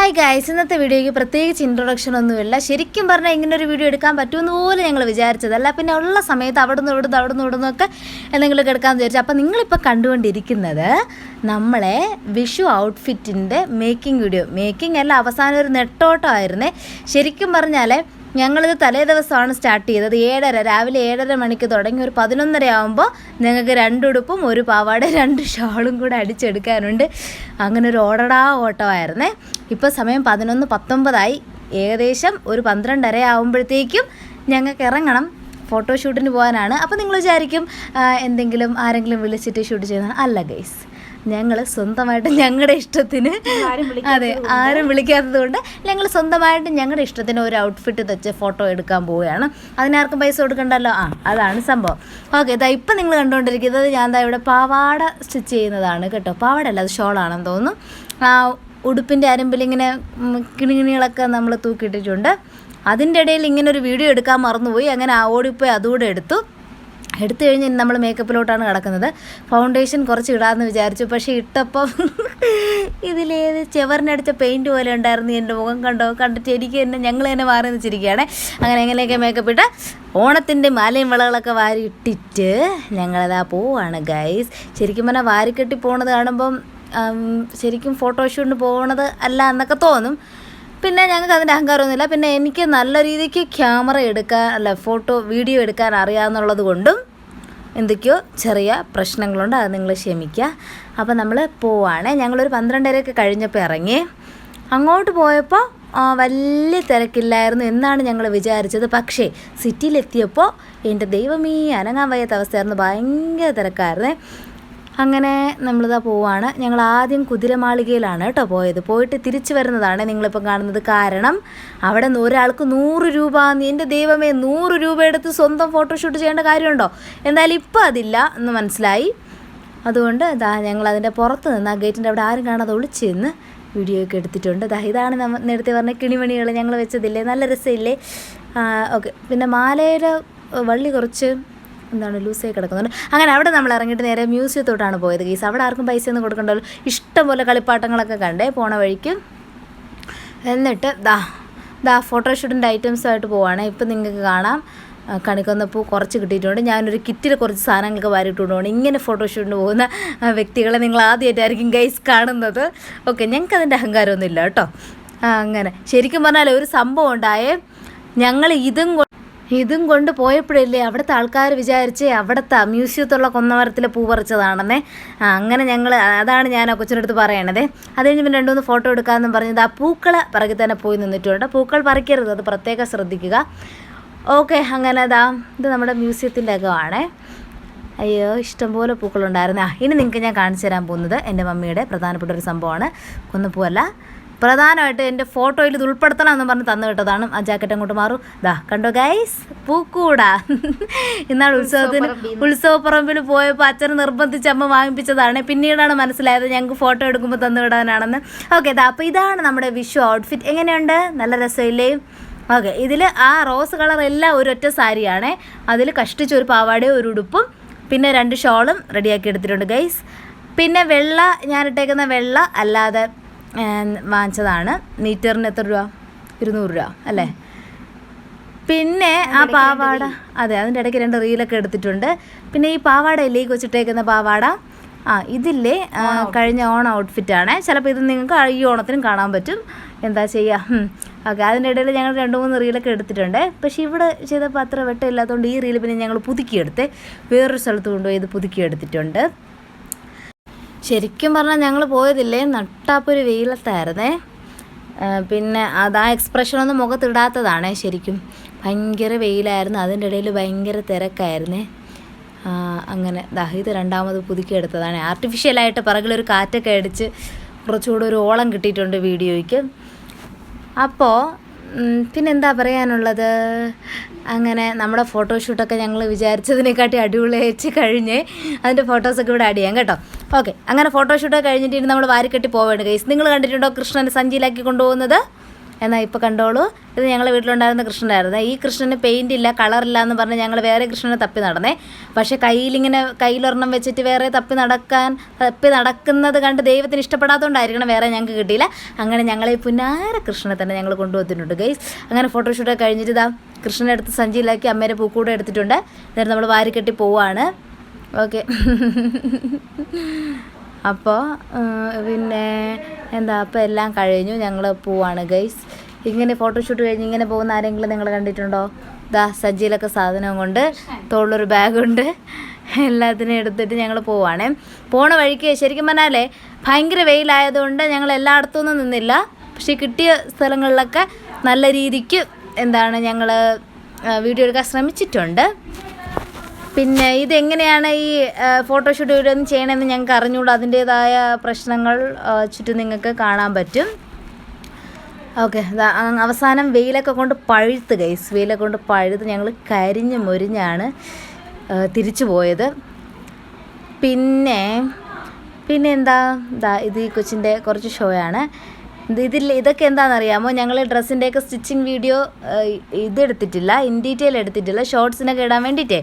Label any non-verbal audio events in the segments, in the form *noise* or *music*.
Hi guys ഇന്നത്തെ വീഡിയോയ്ക്ക് പ്രത്യേകിച്ച് ഇൻട്രൊഡക്ഷൻ ഒന്നുമില്ല. ശരിക്കും പറഞ്ഞാൽ ഇങ്ങനെ ഒരു വീഡിയോ എടുക്കാൻ പറ്റുമെന്ന് പോലും ഞങ്ങൾ വിചാരിച്ചതല്ല പിന്നെ ഉള്ള സമയത്ത് അവിടെ നിന്ന് ഇവിടുന്ന് അവിടെ നിന്ന് ഇവിടുന്ന് ഒക്കെ എന്തെങ്കിലുമൊക്കെ എടുക്കാമെന്ന് വിചാരിച്ചു. അപ്പോൾ നിങ്ങളിപ്പോൾ കണ്ടുകൊണ്ടിരിക്കുന്നത് നമ്മളെ വിഷു ഔട്ട്ഫിറ്റിന്റെ മേക്കിംഗ് വീഡിയോ മേക്കിംഗ് അല്ല അവസാനം ഒരു നെട്ടോട്ടമായിരുന്നേ ശരിക്കും പറഞ്ഞാൽ ഞങ്ങളിത് തലേ ദിവസമാണ് സ്റ്റാർട്ട് ചെയ്തത്. ഏഴര രാവിലെ ഏഴര മണിക്ക് തുടങ്ങി ഒരു പതിനൊന്നര ആകുമ്പോൾ ഞങ്ങൾക്ക് രണ്ടുടുപ്പും ഒരു പാവാട രണ്ട് ഷാളും കൂടെ അടിച്ചെടുക്കാനുണ്ട്. അങ്ങനെ ഒരു ഓടടാ ഓട്ടമായിരുന്നേ. ഇപ്പോൾ സമയം പതിനൊന്ന് പത്തൊമ്പതായി. ഏകദേശം ഒരു പന്ത്രണ്ടര ആകുമ്പോഴത്തേക്കും ഞങ്ങൾക്ക് ഇറങ്ങണം. ഫോട്ടോഷൂട്ടിന് പോകാനാണ്. അപ്പോൾ നിങ്ങൾ വിചാരിക്കും എന്തെങ്കിലും ആരെങ്കിലും വിളിച്ചിട്ട് ഷൂട്ട് ചെയ്യുന്ന അല്ല ഗൈസ്. ഞങ്ങൾ സ്വന്തമായിട്ട് ഞങ്ങളുടെ ഇഷ്ടത്തിന് അതെ ആരും വിളിക്കാത്തത് കൊണ്ട് ഞങ്ങൾ സ്വന്തമായിട്ട് ഞങ്ങളുടെ ഇഷ്ടത്തിന് ഒരു ഔട്ട്ഫിറ്റ് തെച്ച് ഫോട്ടോ എടുക്കാൻ പോവുകയാണ്. അതിനാർക്കും പൈസ കൊടുക്കണ്ടല്ലോ? ആ അതാണ് സംഭവം. ഓക്കെ ഇതാ ഇപ്പം നിങ്ങൾ കണ്ടുകൊണ്ടിരിക്കുന്നത് ഞാൻ ദാ ഇവിടെ പാവാട സ്റ്റിച്ച് ചെയ്യുന്നതാണ് കേട്ടോ. പാവാട അല്ല അത് ഷോളാണെന്ന് തോന്നുന്നു. ആ ഉടുപ്പിന്റെ അരമ്പിൽ ഇങ്ങനെ കിണികിണികളൊക്കെ നമ്മൾ തൂക്കിയിട്ടിട്ടുണ്ട്. അതിന്റെ ഇടയിൽ ഇങ്ങനെ ഒരു വീഡിയോ എടുക്കാൻ മറന്നുപോയി. അങ്ങനെ ആ ഓടിപ്പോയി അതുകൂടെ എടുത്തു. എടുത്തു കഴിഞ്ഞ് നമ്മൾ മേക്കപ്പിലോട്ടാണ് കിടക്കുന്നത്. ഫൗണ്ടേഷൻ കുറച്ച് ഇടാമെന്ന് വിചാരിച്ചു. പക്ഷേ ഇട്ടപ്പം *laughs* ഇതിലേത് ചെവറിനടിച്ച പെയിന്റ് പോലെ ഉണ്ടായിരുന്നു എന്റെ മുഖം കണ്ടോ? കണ്ടിട്ട് എനിക്ക് തന്നെ ഞങ്ങൾ തന്നെ മാറി വെച്ചിരിക്കുകയാണ് അങ്ങനെ എങ്ങനെയൊക്കെ മേക്കപ്പ് ഇട്ട് ഓണത്തിന്റെ മാലയും വിളകളൊക്കെ വാരി ഇട്ടിട്ട് ഞങ്ങളതാ പോവാണ് ഗൈസ് ശരിക്കും പറഞ്ഞാൽ വാരിക്കെട്ടി പോണത് കാണുമ്പം ശരിക്കും ഫോട്ടോഷൂട്ടിന് പോകണത് അല്ല എന്നൊക്കെ തോന്നും. പിന്നെ ഞങ്ങൾക്ക് അതിന്റെ അഹങ്കാരമൊന്നുമില്ല. പിന്നെ എനിക്ക് നല്ല രീതിക്ക് ക്യാമറ എടുക്കാൻ അല്ല ഫോട്ടോ വീഡിയോ എടുക്കാൻ അറിയാമെന്നുള്ളത് കൊണ്ടും എന്തൊക്കെയോ ചെറിയ പ്രശ്നങ്ങളുണ്ട്. അത് നിങ്ങൾ ക്ഷമിക്കുക. അപ്പോൾ നമ്മൾ പോവാണേ. ഞങ്ങളൊരു പന്ത്രണ്ടരയൊക്കെ കഴിഞ്ഞപ്പോൾ ഇറങ്ങി. അങ്ങോട്ട് പോയപ്പോൾ വലിയ തിരക്കില്ലായിരുന്നു എന്നാണ് ഞങ്ങൾ വിചാരിച്ചത്. പക്ഷേ സിറ്റിയിലെത്തിയപ്പോൾ എന്റെ ദൈവമേ അനങ്ങാൻ വയ്യാത്ത അവസ്ഥയായിരുന്നു. ഭയങ്കര തിരക്കായിരുന്നേ. അങ്ങനെ നമ്മളിതാ പോവാണ്. ഞങ്ങൾ ആദ്യം കുതിരമാളികയിലാണ് കേട്ടോ പോയത്. പോയിട്ട് തിരിച്ചു വരുന്നതാണ് നിങ്ങളിപ്പോൾ കാണുന്നത് കാരണം അവിടെ നിന്ന് ഒരാൾക്ക് നൂറ് രൂപ എന്റെ ദൈവമേ നൂറ് രൂപ എടുത്ത് സ്വന്തം ഫോട്ടോഷൂട്ട് ചെയ്യേണ്ട കാര്യമുണ്ടോ? എന്തായാലും ഇപ്പോൾ അതില്ല എന്ന് മനസ്സിലായി. അതുകൊണ്ട് ഇതാ ഞങ്ങൾ അതിന്റെ പുറത്ത് നിന്ന് ആ ഗേറ്റിന്റെ അവിടെ ആരും കാണാതെ ഒളിച്ച് നിന്ന് വീഡിയോ ഒക്കെ എടുത്തിട്ടുണ്ട്. ദാ ഇതാണ് നേരത്തെ പറഞ്ഞ കിണിമണികൾ ഞങ്ങൾ വെച്ചതില്ലേ? നല്ല രസമില്ലേ? ഓക്കെ. പിന്നെ മാലയുടെ വള്ളി കുറച്ച് എന്താണ് ലൂസായി കിടക്കുന്നുണ്ട് അങ്ങനെ അവിടെ നമ്മൾ ഇറങ്ങിയിട്ട് നേരെ മ്യൂസിയത്തോട്ടാണ് പോയത് ഗീസ്. അവിടെ ആർക്കും പൈസ ഒന്നും കൊടുക്കണ്ടല്ലോ ഇഷ്ടംപോലെ കളിപ്പാട്ടങ്ങളൊക്കെ കണ്ടേ പോണ വഴിക്ക്. എന്നിട്ട് ദാ ദാ ഫോട്ടോഷൂട്ടിന്റെ ഐറ്റംസായിട്ട് പോവാണ്. ഇപ്പം നിങ്ങൾക്ക് കാണാം. കണിക്കൊന്നപ്പൂ കുറച്ച് കിട്ടിയിട്ടുണ്ട്. ഞാനൊരു കിറ്റിൽ കുറച്ച് സാധനങ്ങളൊക്കെ വാരിയിട്ടുകൊണ്ട് ഇങ്ങനെ ഫോട്ടോഷൂട്ടിന് പോകുന്ന വ്യക്തികളെ നിങ്ങൾ ആദ്യമായിട്ടായിരിക്കും ഗൈസ് കാണുന്നത്. ഓക്കെ ഞങ്ങൾക്ക് അതിന്റെ അഹങ്കാരമൊന്നുമില്ല കേട്ടോ. അങ്ങനെ. ശരിക്കും പറഞ്ഞാൽ ഒരു സംഭവം ഉണ്ടായേ ഞങ്ങൾ ഇതും ഇതും കൊണ്ട് പോയപ്പോഴല്ലേ അവിടുത്തെ ആൾക്കാർ വിചാരിച്ച് അവിടുത്തെ മ്യൂസിയത്തുള്ള കൊന്നമരത്തിലെ പൂ പറിച്ചതാണെന്നേ. അങ്ങനെ ഞങ്ങൾ അതാണ് ഞാൻ ആ കൊച്ചിനടുത്ത് പറയണത്. അത് കഴിഞ്ഞ് പിന്നെ രണ്ടുമൂന്ന് ഫോട്ടോ എടുക്കാമെന്നും പറഞ്ഞത് ആ പൂക്കളെ പിറകിൽ തന്നെ പോയി നിന്നിട്ടുണ്ട്. പൂക്കൾ പറിക്കരുത് അത് പ്രത്യേകം ശ്രദ്ധിക്കുക. ഓക്കെ അങ്ങനെ അതാ ഇത് നമ്മുടെ മ്യൂസിയത്തിന്റെ അകമാണേ. അയ്യോ ഇഷ്ടംപോലെ പൂക്കളുണ്ടായിരുന്നു. ആ ഇനി നിങ്ങൾക്ക് ഞാൻ കാണിച്ചു തരാൻ പോകുന്നത് എന്റെ മമ്മിയുടെ പ്രധാനപ്പെട്ട ഒരു സംഭവമാണ്. കുന്നപ്പൂവല്ല പ്രധാനമായിട്ട് എന്റെ ഫോട്ടോയിൽ ഇത് ഉൾപ്പെടുത്തണം എന്ന് പറഞ്ഞ് തന്നു വിട്ടതാണ് ആ ജാക്കറ്റ് അങ്ങോട്ട് മാറും. ദാ കണ്ടോ ഗൈസ് പൂക്കൂടാ. ഇന്നാൾ ഉത്സവത്തിന് ഉത്സവപ്പറമ്പിൽ പോയപ്പോൾ അച്ഛൻ നിർബന്ധിച്ച് അമ്മ വാങ്ങിപ്പിച്ചതാണ്. പിന്നീടാണ് മനസ്സിലായത് ഞങ്ങൾക്ക് ഫോട്ടോ എടുക്കുമ്പോൾ തന്നു വിടാനാണെന്ന്. ഓക്കെ ദാ അപ്പോൾ ഇതാണ് നമ്മുടെ വിഷു ഔട്ട്ഫിറ്റ് എങ്ങനെയുണ്ട്? നല്ല രസമില്ലേ? ഓക്കെ ഇതിൽ ആ റോസ് കളർ എല്ലാം ഒരൊറ്റ സാരിയാണേ. അതിൽ കഷ്ടിച്ച് ഒരു പാവാടയും ഒരു ഉടുപ്പും പിന്നെ രണ്ട് ഷോളും റെഡിയാക്കി എടുത്തിട്ടുണ്ട് ഗൈസ് പിന്നെ വെള്ള ഞാനിട്ടേക്കുന്ന വെള്ള അല്ലാതെ വാങ്ങിച്ചതാണ്. മീറ്ററിന് എത്ര രൂപ? ഇരുന്നൂറ് രൂപ അല്ലേ? പിന്നെ ആ പാവാട. അതെ അതിന്റെ ഇടയ്ക്ക് രണ്ട് റീലൊക്കെ എടുത്തിട്ടുണ്ട്. പിന്നെ ഈ പാവാടയില്ലേ ഈ കൊച്ചിട്ടേക്കുന്ന പാവാട? ആ ഇതില്ലേ കഴിഞ്ഞ ഓണം ആണ്. ചിലപ്പോൾ ഇത് നിങ്ങൾക്ക് ഈ ഓണത്തിനും കാണാൻ പറ്റും. എന്താ ചെയ്യുക ഓക്കെ അതിന്റെ ഇടയിൽ ഞങ്ങൾ രണ്ട് മൂന്ന് റീലൊക്കെ എടുത്തിട്ടുണ്ട്. പക്ഷേ ഇവിടെ ചെയ്തപ്പോൾ അത്ര വെട്ടമില്ലാത്തതുകൊണ്ട് ഈ റീൽ പിന്നെ ഞങ്ങൾ പുതുക്കിയെടുത്ത് വേറൊരു സ്ഥലത്ത് കൊണ്ടുപോയി ഇത് പുതുക്കിയെടുത്തിട്ടുണ്ട്. ശരിക്കും പറഞ്ഞാൽ ഞങ്ങൾ പോയതില്ലേ? നട്ടാപ്പൊരു വെയിലത്തായിരുന്നേ. പിന്നെ അത് ആ എക്സ്പ്രഷനൊന്നും മുഖത്തിടാത്തതാണേ ശരിക്കും. ഭയങ്കര വെയിലായിരുന്നു. അതിന്റെ ഇടയിൽ ഭയങ്കര തിരക്കായിരുന്നേ. അങ്ങനെ ദാഹിത് രണ്ടാമത് പുതുക്കിയെടുത്തതാണ് ആർട്ടിഫിഷ്യലായിട്ട് പിറകിലൊരു കാറ്റൊക്കെ അടിച്ച് കുറച്ചുകൂടെ ഒരു ഓളം കിട്ടിയിട്ടുണ്ട് വീഡിയോയ്ക്ക്. അപ്പോൾ പിന്നെന്താ പറയാനുള്ളത്? അങ്ങനെ നമ്മുടെ ഫോട്ടോഷൂട്ടൊക്കെ ഞങ്ങൾ വിചാരിച്ചതിനെക്കാട്ടി അടിപൊളിയായിട്ട് കഴിഞ്ഞ് അതിന്റെ ഫോട്ടോസൊക്കെ ഇവിടെ ആഡ് ചെയ്യാം കേട്ടോ. ഓക്കെ അങ്ങനെ ഫോട്ടോഷൂട്ട് കഴിഞ്ഞിട്ട് നമ്മൾ വാരിക്കെട്ടി പോവേണ്ട കേസ് നിങ്ങൾ കണ്ടിട്ടുണ്ടോ കൃഷ്ണനെ സഞ്ചിയിലാക്കി കൊണ്ടുപോകുന്നത്? എന്നാൽ ഇപ്പോൾ കണ്ടോളൂ. ഇത് ഞങ്ങളുടെ വീട്ടിലുണ്ടായിരുന്ന കൃഷ്ണനായിരുന്നു. ഈ കൃഷ്ണന് പെയിന്റ് ഇല്ല കളറില്ല എന്ന് പറഞ്ഞ് ഞങ്ങൾ വേറെ കൃഷ്ണനെ തപ്പി നടന്നേ. പക്ഷേ കയ്യിലിങ്ങനെ കയ്യിലൊരെണ്ണം വെച്ചിട്ട് വേറെ തപ്പി നടക്കാൻ തപ്പി നടക്കുന്നത് കണ്ട് ദൈവത്തിന് ഇഷ്ടപ്പെടാത്തതുകൊണ്ടായിരിക്കണം വേറെ ഞങ്ങൾക്ക് കിട്ടിയില്ല. അങ്ങനെ ഞങ്ങളെ പുനാര കൃഷ്ണനെ തന്നെ ഞങ്ങൾ കൊണ്ടുവന്നിട്ടുണ്ട് ഗൈസ് അങ്ങനെ ഫോട്ടോഷൂട്ടൊക്കെ കഴിഞ്ഞിട്ട് ഇതാ കൃഷ്ണനെ എടുത്ത് സഞ്ചിയിലാക്കി അമ്മേരെ പൂക്കൂടെ എടുത്തിട്ടുണ്ട്. എന്നിട്ട് നമ്മൾ വാരിക്കെട്ടി പോവാണ്. ഓക്കെ *laughs* അപ്പോൾ പിന്നെ എന്താ അപ്പോൾ എല്ലാം കഴിഞ്ഞു. ഞങ്ങൾ പോവാണ് ഗൈസ് ഇങ്ങനെ ഫോട്ടോഷൂട്ട് കഴിഞ്ഞ് ഇങ്ങനെ പോകുന്ന ആരെങ്കിലും നിങ്ങൾ കണ്ടിട്ടുണ്ടോ? ദാ സജ്ജിയിലൊക്കെ സാധനം കൊണ്ട് തോളിലൊരു ബാഗുണ്ട് എല്ലാത്തിനും എടുത്തിട്ട് ഞങ്ങൾ പോവാണേ. പോണ വഴിക്ക് ശരിക്കും പറഞ്ഞാലേ ഭയങ്കര വെയിലായതുകൊണ്ട് ഞങ്ങൾ എല്ലായിടത്തുനിന്നും നിന്നില്ല. പക്ഷേ കിട്ടിയ സ്ഥലങ്ങളിലൊക്കെ നല്ല രീതിക്ക് എന്താണ് ഞങ്ങൾ വീഡിയോ എടുക്കാൻ ശ്രമിച്ചിട്ടുണ്ട്. പിന്നെ ഇതെങ്ങനെയാണ് ഈ ഫോട്ടോഷൂട്ട് വീഡിയോ ചെയ്യണമെന്ന് ഞങ്ങൾക്ക് അറിഞ്ഞുകൂടാ അതിന്റെതായ പ്രശ്നങ്ങൾ ചുറ്റും നിങ്ങൾക്ക് കാണാൻ പറ്റും. ഓക്കെ അവസാനം വെയിലൊക്കെ കൊണ്ട് പഴുത്ത് ഗൈസ് വെയിലൊക്കെ കൊണ്ട് പഴുത്ത് ഞങ്ങൾ കരിഞ്ഞ് മുരിഞ്ഞാണ് തിരിച്ചു പോയത്. പിന്നെ പിന്നെ എന്താ? ഇതാ ഇത് ഈ കൊച്ചിന്റെ കുറച്ച് ഷോയാണ് ഇതിൽ ഇതൊക്കെ എന്താണെന്നറിയാമോ? ഞങ്ങൾ ഡ്രസ്സിന്റെയൊക്കെ സ്റ്റിച്ചിങ് വീഡിയോ ഇതെടുത്തിട്ടില്ല. ഇൻ ഡീറ്റെയിൽ എടുത്തിട്ടില്ല. ഷോർട്സിനൊക്കെ ഇടാൻ വേണ്ടിയിട്ടേ.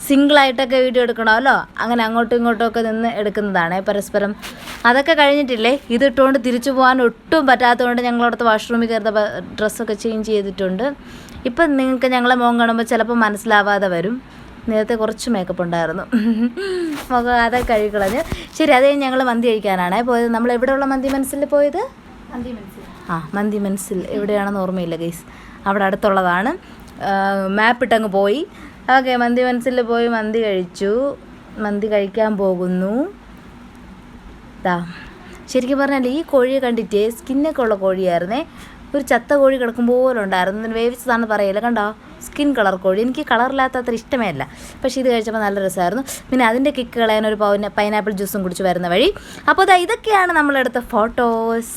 സിംഗിളായിട്ടൊക്കെ വീഡിയോ എടുക്കണമല്ലോ? അങ്ങനെ അങ്ങോട്ടും ഇങ്ങോട്ടും ഒക്കെ നിന്ന് എടുക്കുന്നതാണ് പരസ്പരം. അതൊക്കെ കഴിഞ്ഞിട്ടില്ലേ? ഇത് ഇട്ടുകൊണ്ട് തിരിച്ചു പോകാൻ ഒട്ടും പറ്റാത്തതുകൊണ്ട് ഞങ്ങളടുത്ത് വാഷ്റൂമിൽ കയറുന്ന ഡ്രസ്സൊക്കെ ചേഞ്ച് ചെയ്തിട്ടുണ്ട്. ഇപ്പം നിങ്ങൾക്ക് ഞങ്ങളെ മോൻ കാണുമ്പോൾ ചിലപ്പോൾ മനസ്സിലാവാതെ വരും. നേരത്തെ കുറച്ച് മേക്കപ്പ് ഉണ്ടായിരുന്നു. *laughs* മുഖം അതെ കഴുകിക്കളഞ്ഞ്. ശരി അതേ ഞങ്ങൾ മന്തി കഴിക്കാനാണ് പോയത്. നമ്മൾ എവിടെയുള്ള മന്തി മനസ്സിൽ പോയത്? ആ മന്തി മനസ്സിൽ. എവിടെയാണെന്ന് ഓർമ്മയില്ല ഗൈസ്. അവിടെ അടുത്തുള്ളതാണ്. മാപ്പിട്ടങ്ങ് പോയി. ഓക്കെ മന്തി മനസ്സിൽ പോയി മന്തി കഴിച്ചു. മന്തി കഴിക്കാൻ പോകുന്നു. ദാ ശരിക്കും പറഞ്ഞാൽ ഈ കോഴിയെ കണ്ടിട്ട് സ്കിന്നൊക്കെ ഉള്ള കോഴിയായിരുന്നേ. ഒരു ചത്ത കോഴി കിടക്കും പോലെ ഉണ്ടായിരുന്നു. ഇതിന് വേവിച്ചതാണെന്ന് പറയില്ല കണ്ടോ? സ്കിൻ കളർ കോഴി. എനിക്ക് കളറില്ലാത്ത അത്ര ഇഷ്ടമേ അല്ല പക്ഷേ ഇത് കഴിച്ചപ്പോൾ നല്ല രസമായിരുന്നു. പിന്നെ അതിന്റെ കിക്ക് കളയാൻ ഒരു പൗന പൈനാപ്പിൾ ജ്യൂസും കുടിച്ച് വരുന്ന വഴി. അപ്പോൾ അതാ ഇതൊക്കെയാണ് നമ്മളെടുത്ത ഫോട്ടോസ്.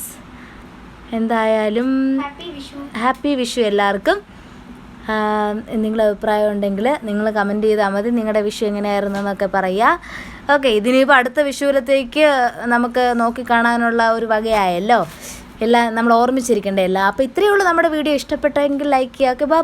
എന്തായാലും ഹാപ്പി വിഷു എല്ലാവർക്കും. നിങ്ങളുടെ അഭിപ്രായം ഉണ്ടെങ്കിൽ നിങ്ങൾ കമന്റ് ചെയ്താൽ മതി. നിങ്ങളുടെ വിഷു എങ്ങനെയായിരുന്നു എന്നൊക്കെ പറയുക. ഓക്കെ ഇതിനിപ്പോൾ അടുത്ത വിഷുവിലത്തേക്ക് നമുക്ക് നോക്കിക്കാണാനുള്ള ഒരു വകയായല്ലോ. എല്ലാം നമ്മൾ ഓർമ്മിച്ചിരിക്കേണ്ട എല്ലാം അപ്പോൾ ഇത്രയേ ഉള്ളൂ നമ്മുടെ വീഡിയോ. ഇഷ്ടപ്പെട്ടെങ്കിൽ ലൈക്ക് ചെയ്യുക. ഓക്കെ ബാ